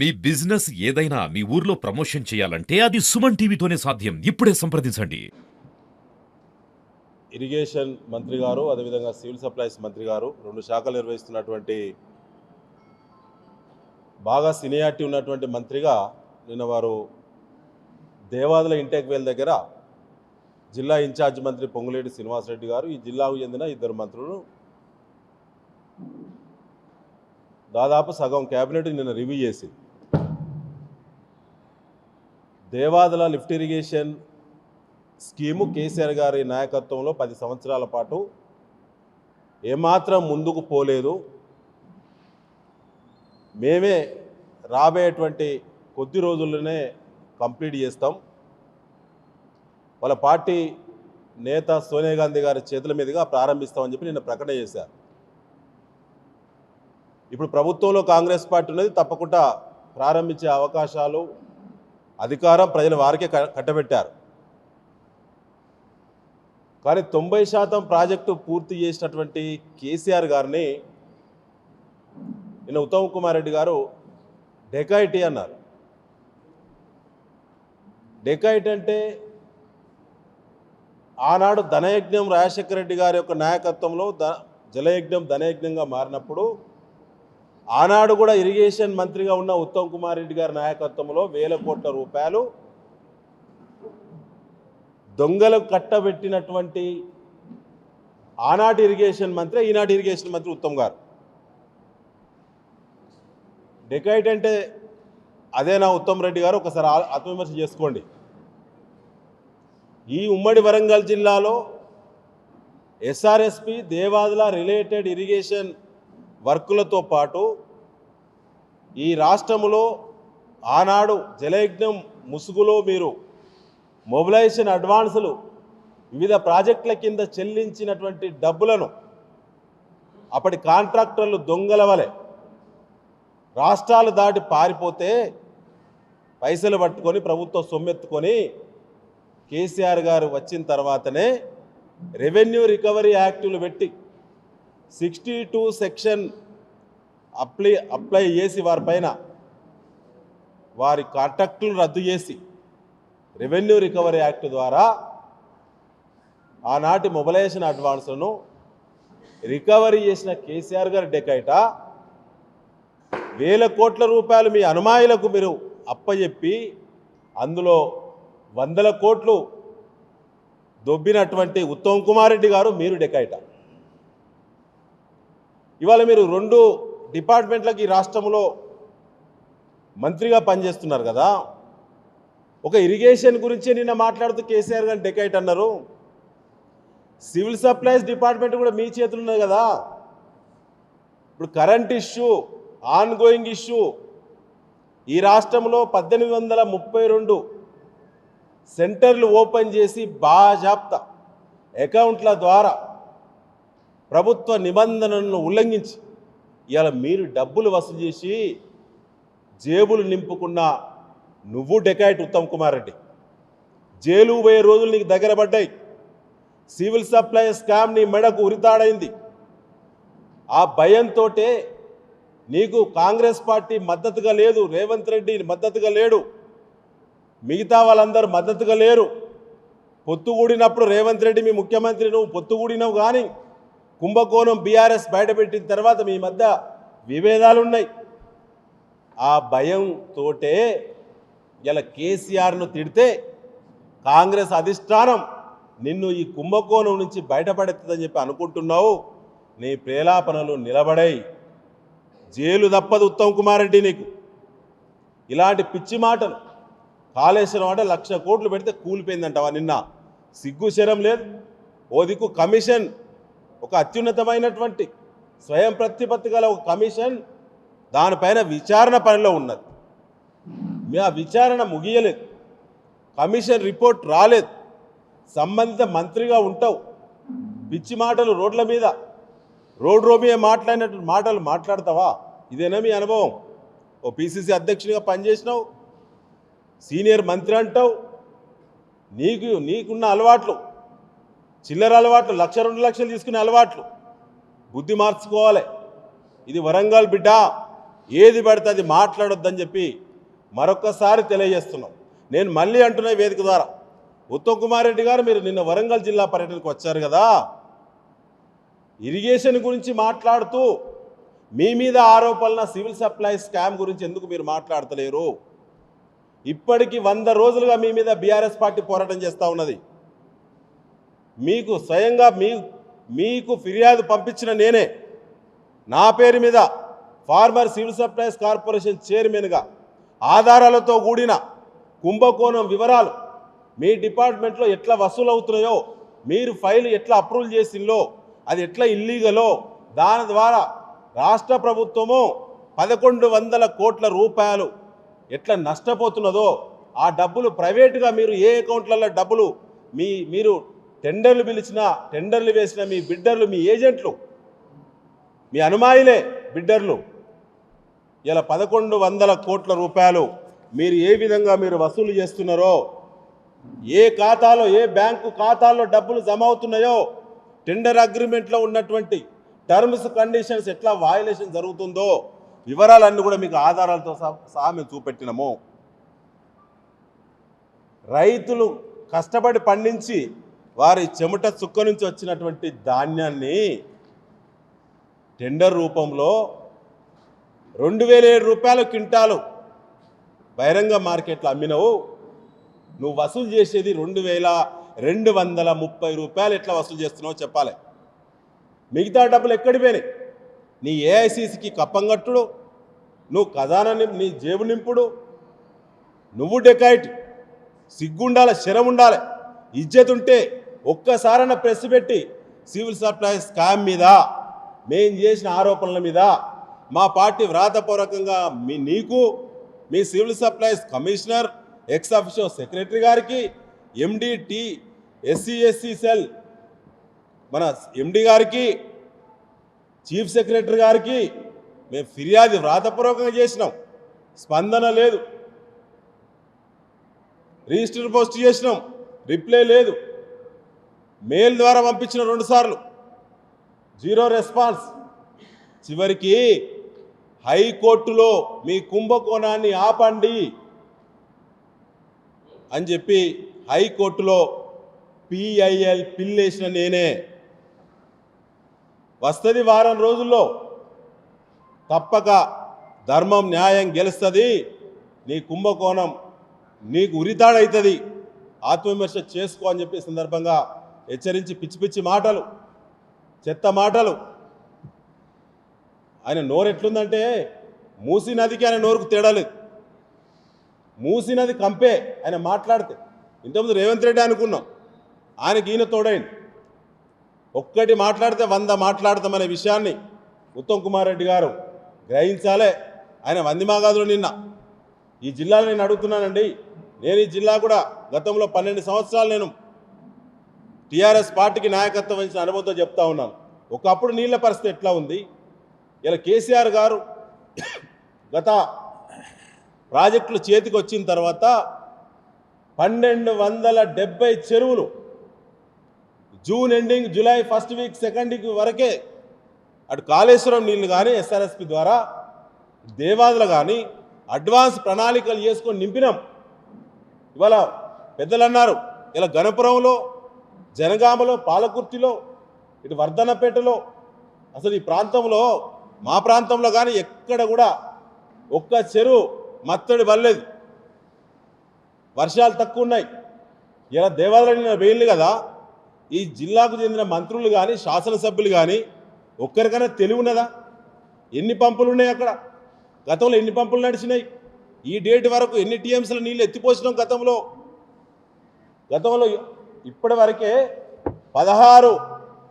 మీ business ఏదైనా మీ ఊర్లో promotion చేయాలంటే అది సుమన్ టీవీతోనే సాధ్యం. ఇప్పుడే సంప్రదించండి. ఇరిగేషన్ మంత్రి గారు అదేవిధంగా సివిల్ సప్లైస్ మంత్రి గారు రెండు శాఖలు నిర్వహిస్తున్నటువంటి బాగా సినియారిటీ ఉన్నటువంటి మంత్రిగా నిన్న వారు దేవాదుల ఇంటెక్ వేల్ దగ్గర జిల్లా ఇన్ఛార్జ్ మంత్రి పొంగులేటి శ్రీనివాసరెడ్డి గారు ఈ జిల్లాకు చెందిన ఇద్దరు మంత్రులు దాదాపు సగం క్యాబినెట్ నిన్న రివ్యూ చేసి Devadula lift irrigation scheme KCR గారి నాయకత్వంలో పది సంవత్సరాల పాటు ఏమాత్రం ముందుకు పోలేదు. మేమే రాబోయేటువంటి కొద్ది రోజుల్లోనే కంప్లీట్ చేస్తాం. వాళ్ళ పార్టీ నేత సోనియా గాంధీ గారి చేతుల మీదుగా ప్రారంభిస్తామని చెప్పి నిన్న ప్రకటన చేశారు. ఇప్పుడు ప్రభుత్వంలో కాంగ్రెస్ పార్టీ ఉన్నది తప్పకుండా ప్రారంభించే అవకాశాలు అధికారం ప్రజల వారికే కట్టబెట్టారు. కానీ తొంభై శాతం ప్రాజెక్టు పూర్తి చేసినటువంటి కేసీఆర్ గారిని నిన్న ఉత్తమ్ కుమార్ రెడ్డి గారు డెకాయిటీ అన్నారు. డెకాయిట్ అంటే ఆనాడు ధనయజ్ఞం రాజశేఖర రెడ్డి గారి యొక్క నాయకత్వంలో ద జలయజ్ఞం ధనయజ్ఞంగా మారినప్పుడు ఆనాడు కూడా ఇరిగేషన్ మంత్రిగా ఉన్న ఉత్తమ్ కుమార్ రెడ్డి గారి నాయకత్వంలో వేల కోట్ల రూపాయలు దొంగలు కట్టబెట్టినటువంటి ఆనాటి ఇరిగేషన్ మంత్రి ఈనాటి ఇరిగేషన్ మంత్రి ఉత్తమ్ గారు. డెకైట్ అంటే అదేనా ఉత్తమ్ రెడ్డి గారు ఒకసారి ఆత్మవిమర్శ చేసుకోండి. ఈ ఉమ్మడి వరంగల్ జిల్లాలో ఎస్ఆర్ఎస్పి దేవాదుల రిలేటెడ్ ఇరిగేషన్ వర్కులతో పాటు ఈ రాష్ట్రములో ఆనాడు జలయజ్ఞం ముసుగులో మీరు మొబిలైజేషన్ అడ్వాన్సులు వివిధ ప్రాజెక్టుల కింద చెల్లించినటువంటి డబ్బులను అప్పటి కాంట్రాక్టర్లు దొంగల వలె రాష్ట్రాలు దాటి పారిపోతే పైసలు పట్టుకొని ప్రభుత్వం సొమ్మెత్తుకొని కేసీఆర్ గారు వచ్చిన తర్వాతనే రెవెన్యూ రికవరీ యాక్టులు పెట్టి sixty two section apply apply చేసి వారిపైన వారి కాంట్రాక్టులు రద్దు చేసి రెవెన్యూ రికవరీ యాక్ట్ ద్వారా ఆనాటి మొబలైజేషన్ అడ్వాన్స్లను రికవరీ చేసిన కేసీఆర్ గారి డెకైట వేల కోట్ల రూపాయలు మీ అనుమాయులకు మీరు అప్పచెప్పి అందులో వందల కోట్లు దొబ్బినటువంటి ఉత్తమ్ కుమార్ రెడ్డి గారు మీరు డెకైట. ఇవాళ మీరు రెండు డిపార్ట్మెంట్లకి ఈ రాష్ట్రంలో మంత్రిగా పనిచేస్తున్నారు కదా. ఒక ఇరిగేషన్ గురించి నిన్న మాట్లాడుతూ కేసీఆర్ గారు డెకైట్ అన్నారు. సివిల్ సప్లైస్ డిపార్ట్మెంట్ కూడా మీ చేతులు ఉన్నది కదా. ఇప్పుడు current issue ongoing issue ఈ రాష్ట్రంలో పద్దెనిమిది వందల ముప్పై రెండు సెంటర్లు ఓపెన్ చేసి బాజాప్తా అకౌంట్ల ద్వారా ప్రభుత్వ నిబంధనలను ఉల్లంఘించి ఇవాళ మీరు డబ్బులు వసూలు చేసి జేబులు నింపుకున్న నువ్వు డెకాయిట్ ఉత్తమ్ కుమార్ రెడ్డి. జైలు పోయే రోజులు నీకు దగ్గర పడ్డాయి. సివిల్ సప్లై స్కామ్ నీ మెడకు ఉరితాడైంది. ఆ భయంతోటే నీకు కాంగ్రెస్ పార్టీ మద్దతుగా లేదు రేవంత్ రెడ్డి మద్దతుగా లేడు. మిగతా వాళ్ళందరూ మద్దతుగా లేరు. పొత్తుగూడినప్పుడు రేవంత్ రెడ్డి మీ ముఖ్యమంత్రి నువ్వు పొత్తుగూడినవు కానీ కుంభకోణం బీఆర్ఎస్ బయటపెట్టిన తర్వాత మీ మధ్య విభేదాలు ఉన్నాయి ఆ భయంతోటే ఇలా కేసీఆర్ను తిడితే కాంగ్రెస్ అధిష్టానం నిన్ను ఈ కుంభకోణం నుంచి బయటపడెత్తదని చెప్పి అనుకుంటున్నావు. నీ ప్రేలాపనలు నిలబడాయి జైలు తప్పదు ఉత్తమ్ కుమార్ రెడ్డి నీకు. ఇలాంటి పిచ్చి మాటలు కాళేశ్వరం అంటే లక్ష కోట్లు పెడితే కూలిపోయిందంటావా నిన్న. సిగ్గు శరం లేదు. ఓ దిక్కు కమిషన్ ఒక అత్యున్నతమైనటువంటి స్వయం ప్రతిపత్తి గల ఒక కమిషన్ దానిపైన విచారణ పనిలో ఉన్నది. మీ ఆ విచారణ ముగియలేదు. కమిషన్ రిపోర్ట్ రాలేదు. సంబంధిత మంత్రిగా ఉంటావు. పిచ్చి మాటలు రోడ్ల మీద. రోడ్ రోమియే మాట్లాడినట్టు మాటలు మాట్లాడతావా? ఇదేనా మీ అనుభవం? ఓ పిసిసి అధ్యక్షునిగా పనిచేసినావు. సీనియర్ మంత్రి అంటావు. నీకు నీకున్న అలవాట్లు. చిల్లర అలవాట్లు లక్ష రెండు లక్షలు తీసుకునే అలవాట్లు. బుద్ధి మార్చుకోవాలి. ఇది వరంగల్ బిడ్డ. ఏది పడితే అది మాట్లాడొద్దని చెప్పి మరొకసారి తెలియజేస్తున్నాం. నేను మళ్ళీ అంటున్న వేదిక ద్వారా ఉత్తమ్ కుమార్ రెడ్డి గారు మీరు నిన్న వరంగల్ జిల్లా పర్యటనకు వచ్చారు కదా? ఇరిగేషన్ గురించి మాట్లాడుతూ మీ మీద ఆరోపణల సివిల్ సప్లై స్కామ్ గురించి ఎందుకు మీరు మాట్లాడతలేరు? ఇప్పటికి వంద రోజులుగా మీ మీద బీఆర్ఎస్ పార్టీ పోరాటం చేస్తూ ఉన్నది. మీకు స్వయంగా మీ మీకు ఫిర్యాదు పంపించిన నేనే. నా పేరు మీద ఫార్మర్ సివిల్ సప్లైస్ కార్పొరేషన్ చైర్మన్గా ఆధారాలతో కూడిన కుంభకోణం వివరాలు మీ డిపార్ట్మెంట్లో ఎట్లా వసూలు అవుతున్నాయో మీరు ఫైల్ ఎట్లా అప్రూవల్ చేసిందో అది ఎట్లా ఇల్లీగలో దాని ద్వారా రాష్ట్ర ప్రభుత్వము పదకొండు వందల కోట్ల రూపాయలు ఎట్లా నష్టపోతున్నదో ఆ డబ్బులు ప్రైవేటుగా మీరు ఏ అకౌంట్లలో డబ్బులు మీ మీరు టెండర్లు పిలిచిన టెండర్లు వేసిన మీ బిడ్డర్లు మీ ఏజెంట్లు మీ అనుమాయిలే బిడ్డర్లు. ఇలా పదకొండు వందల కోట్ల రూపాయలు మీరు ఏ విధంగా మీరు వసూలు చేస్తున్నారో ఏ ఖాతాలో ఏ బ్యాంకు ఖాతాల్లో డబ్బులు జమ అవుతున్నాయో టెండర్ అగ్రిమెంట్లో ఉన్నటువంటి టర్మ్స్ కండిషన్స్ ఎట్లా వాయులేషన్ జరుగుతుందో వివరాలన్నీ కూడా మీకు ఆధారాలతో సహా సహా మేము చూపెట్టినాము. రైతులు కష్టపడి పండించి వారి చెమట చుక్క నుంచి వచ్చినటువంటి ధాన్యాన్ని టెండర్ రూపంలో రెండు వేల ఏడు రూపాయల క్వింటాలు బహిరంగ మార్కెట్లో అమ్మినవు. నువ్వు వసూలు చేసేది రెండు వేల రెండు వందల ముప్పై రూపాయలు ఎట్లా వసూలు చేస్తున్నావో చెప్పాలి. మిగతా డబ్బులు ఎక్కడి పోయినాయి? నీ ఏఐసిసికి కప్పంగట్టుడు నువ్వు ఖజానా నీ జేబు నింపుడు నువ్వు డెకాయిట్ సిగ్గుండాలి శరం ఉండాలి ఇజ్జత్ ఉంటే ఒక్కసారన్న ప్రెస్ పెట్టి సివిల్ సప్లై స్కామ్ మీద మేం చేసిన ఆరోపణల మీద మా పార్టీ వ్రాతపూర్వకంగా మీ నీకు మీ civil supplies commissioner ex officio secretary గారికి MD T SC SC cell మన ఎండి గారికి చీఫ్ సెక్రటరీ గారికి మేము ఫిర్యాదు వ్రాతపూర్వకంగా చేసినాం. స్పందన లేదు. రిజిస్టర్ పోస్ట్ చేసినాం. రిప్లై లేదు. మెయిల్ ద్వారా పంపించిన రెండు సార్లు. Zero response. చివరికి హైకోర్టులో మీ కుంభకోణాన్ని ఆపండి అని చెప్పి హైకోర్టులో పిఐఎల్ పిల్లేసిన నేనే. వస్తుంది వారం రోజుల్లో. తప్పక ధర్మం న్యాయం గెలుస్తుంది. నీ కుంభకోణం నీకు ఉరితాడవుతుంది ఆత్మవిమర్శ చేసుకో అని చెప్పి సందర్భంగా హెచ్చరించి పిచ్చి పిచ్చి మాటలు చెత్త మాటలు. ఆయన నోరు ఎట్లుందంటే మూసీ నదికి ఆయన నోరుకు తేడలేదు మూసీ నది కంపే ఆయన మాట్లాడితే. ఇంతకుముందు రేవంత్ రెడ్డి అనుకున్నాం ఆయనకి ఈయన తోడైంది ఒక్కటి మాట్లాడితే వంద మాట్లాడతామనే విషయాన్ని ఉత్తమ్ కుమార్ రెడ్డి గారు గ్రహించాలే. ఆయన వందిమాగాదులో నిన్న ఈ జిల్లాలో నేను అడుగుతున్నానండి. నేను ఈ జిల్లా కూడా గతంలో పన్నెండు సంవత్సరాలు నేను టీఆర్ఎస్ పార్టీకి నాయకత్వం వహించిన అనుభవంతో చెప్తా ఉన్నాను. ఒకప్పుడు నీళ్ళ పరిస్థితి ఎట్లా ఉంది? ఇలా కేసీఆర్ గారు గత ప్రాజెక్టులు చేతికి వచ్చిన తర్వాత పన్నెండు వందల డెబ్బై చెరువులు June ending July first week second week వరకే అటు కాళేశ్వరం నీళ్ళు కానీ ఎస్ఆర్ఎస్పి ద్వారా దేవాదులు కానీ అడ్వాన్స్ ప్రణాళికలు చేసుకొని నింపినాం. ఇవాళ పెద్దలు అన్నారు ఇలా గణపురంలో జనగామలో పాలకుర్తిలో ఇటు వర్ధనపేటలో అసలు ఈ ప్రాంతంలో మా ప్రాంతంలో కానీ ఎక్కడ కూడా ఒక్క చెరువు మత్తడి పడలేదు. వర్షాలు తక్కువ ఉన్నాయి ఇలా దేవాలయం వేయలు కదా ఈ జిల్లాకు చెందిన మంత్రులు కానీ శాసనసభ్యులు కానీ ఒక్కరికైనా తెలివి ఉన్నదా? ఎన్ని పంపులు ఉన్నాయి అక్కడ? గతంలో ఎన్ని పంపులు నడిచినాయి? ఈ డేట్ వరకు ఎన్ని టీఎంసీలు నీళ్ళు ఎత్తిపోసినాం గతంలో? గతంలో ఇప్పటి వరకే పదహారు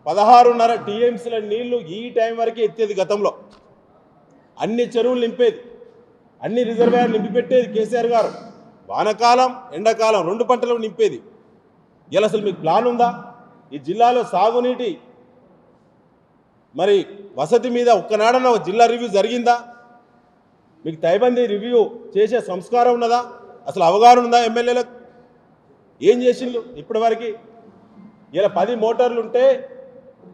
పదహారున్నర టీఎంసీల నీళ్ళు ఈ టైం వరకే ఎత్తేది గతంలో. అన్ని చెరువులు నింపేది అన్ని రిజర్వేర్లు నింపి పెట్టేది కేసీఆర్ గారు. వానకాలం ఎండాకాలం రెండు పంటలు నింపేది. ఇలా అసలు మీకు ప్లాన్ ఉందా? ఈ జిల్లాలో సాగునీటి మరి వసతి మీద ఒక్కనాడన ఒక జిల్లా రివ్యూ జరిగిందా? మీకు తైబంది రివ్యూ చేసే సంస్కారం ఉన్నదా? అసలు అవగాహన ఉందా ఎమ్మెల్యేలకు? ఏం చేసిండ్రు ఇప్పటి వరకు ఇలా పది మోటార్లు ఉంటే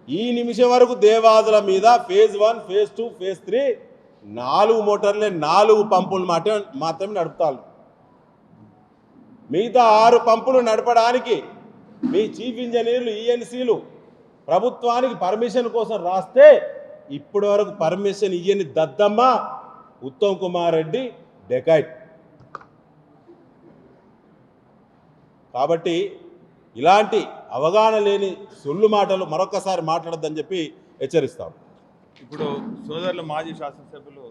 ఈ నిమిషం వరకు దేవాదుల మీద phase one phase two phase three నాలుగు మోటార్లే నాలుగు పంపులు మాత్రమే మాత్రమే నడుపుతారు మిగతా ఆరు పంపులు నడపడానికి మీ చీఫ్ ఇంజనీర్లు ఈఎన్సీలు ప్రభుత్వానికి పర్మిషన్ కోసం రాస్తే ఇప్పటి వరకు పర్మిషన్ ఇయ్యని దద్దమ్మ ఉత్తమ్ కుమార్ రెడ్డి డెకైట్. కాబట్టి ఇలాంటి అవగాహన లేని సొల్లు మాటలు మరొకసారి మాట్లాడద్దని చెప్పి హెచ్చరిస్తాం. ఇప్పుడు సోదరులు మాజీ శాసనసభ్యులు